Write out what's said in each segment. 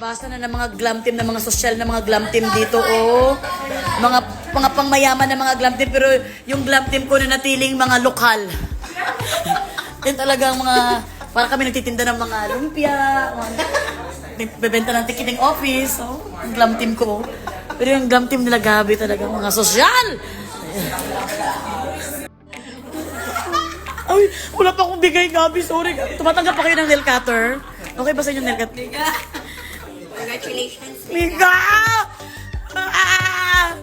Nabasa na ng mga glam team, ng mga social na mga glam team dito, oh. Mga, mga pangmayaman na mga glam team, pero yung glam team ko na natiling mga lokal. Yan talagang mga, para kami nagtitinda ng mga lumpia, mga, nagbebenta ng ticketing office, oh. Yung glam team ko. Pero yung glam team nila, gabi talaga, mga social. Ay, wala pa akong bigay, Gabi. Sorry. Tumatanggap pa kayo ng nail cutter? Okay ba sa inyo nail cutter? Congratulations. Mika! Ah!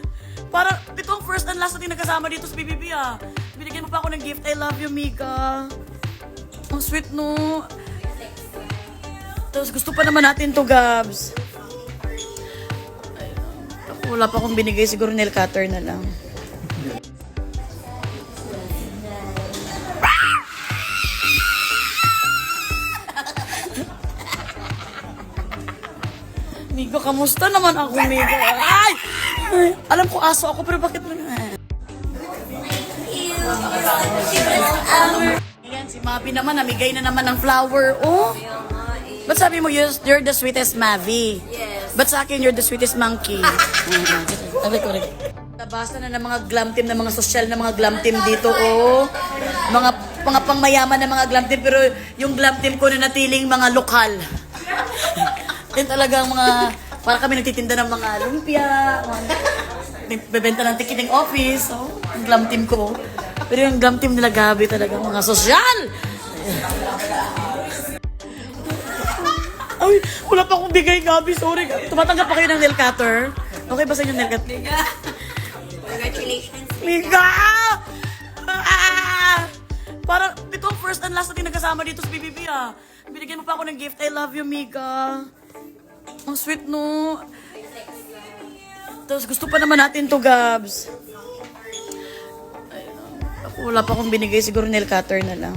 Para, ito ang first and last natin nagkasama dito sa BBB ah. Binigyan mo pa ako ng gift. I love you, Mika. Ang sweet no. Tapos gusto pa naman natin to, Gabs. Ay, wala pa akong binigay. Siguro nail cutter na lang. Migo, kamusta naman ako, Migo? Ay! Ay! Alam ko aso ako, pero bakit mo Ayan, si Mavi naman, namigay na naman ng flower. Oh! Ba't sabi mo, you're, you're the sweetest Mavi? Yes. Ba't sa akin, you're the sweetest monkey? Sabi ko rin. Nabasa na ng mga glam team, ng mga social na mga glam team dito, oh. Mga, mga pangmayaman na mga glam team, pero yung glam team ko na natiling mga lokal. Yan talagang mga, para kami nagtitinda ng mga lumpia, mga, nagbebenta ng office, oh, yung glam team ko. Pero yung glam team nila, gabi talaga, mga social. Ay, wala pa akong bigay, Gabi. Sorry. Tumatanggap pa kayo ng nail cutter? Okay ba sa inyo nail cutter? Congratulations. Mika! Ah! Para, ito ang first and last natin nagkasama dito sa BBB ah. Binigyan mo pa ako ng gift. I love you, Mika. Ang sweet no. Tapos gusto pa naman natin to, Gabs. Ay, Ako, wala pa akong binigay. Siguro nail cutter na lang.